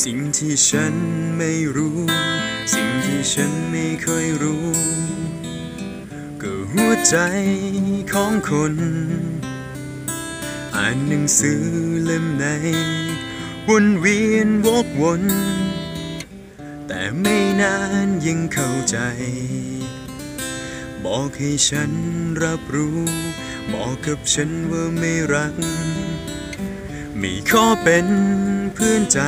สิ่งที่ฉันไม่รู้ สิ่งที่ฉันไม่เคยรู้ ก็หัวใจของคน อ่านหนังสือเล่มไหนวนเวียนวกวน แต่ไม่นานยังเข้าใจ บอกให้ฉันรับรู้ บอกกับฉันว่าไม่รัก ไม่ขอเป็น เพื่อนใจ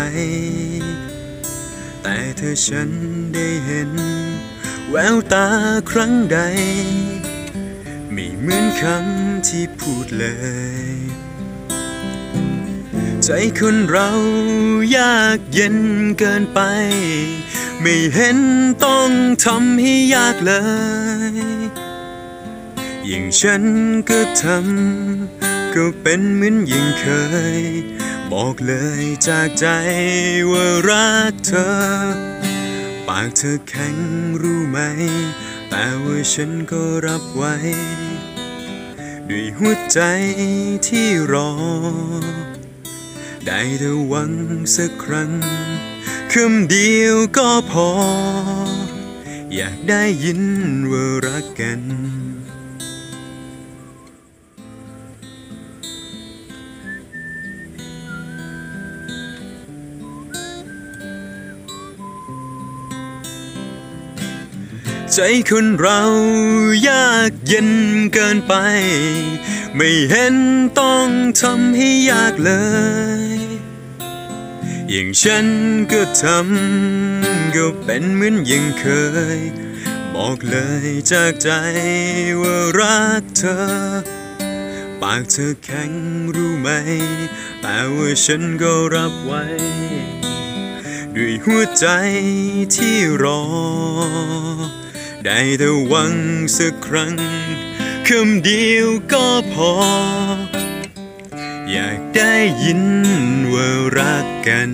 แต่เธอฉันได้เห็น แววตาครั้งใด ไม่เหมือนคำที่พูดเลย ใจคนเรายากเย็นเกินไป ไม่เห็นต้องทำให้ยากเลยอย่างฉันก็ทำก็เป็นเหมือนอย่างเคย บอกเลยจากใจว่ารักเธอ ปากเธอแข็งรู้ไหม แต่ว่าฉันก็รับไว้ ด้วยหัวใจที่รอ ได้แต่หวังสักครั้งคำเดียวก็พอ อยากได้ยินว่ารักกัน ใจคนเรายากเย็นเกินไป ไม่เห็นต้องทำให้ยากเลย อย่างฉันก็ทำก็เป็นเหมือนย่างเคย บอกเลยจากใจว่ารักเธอ ปากเธอแข็งรู้ไหม แต่ว่าฉันก็รับไว้ด้วยหัวใจที่รอ ได้แต่หวังสักครั้งคำเดียวก็พอ อยากได้ยินว่ารักกัน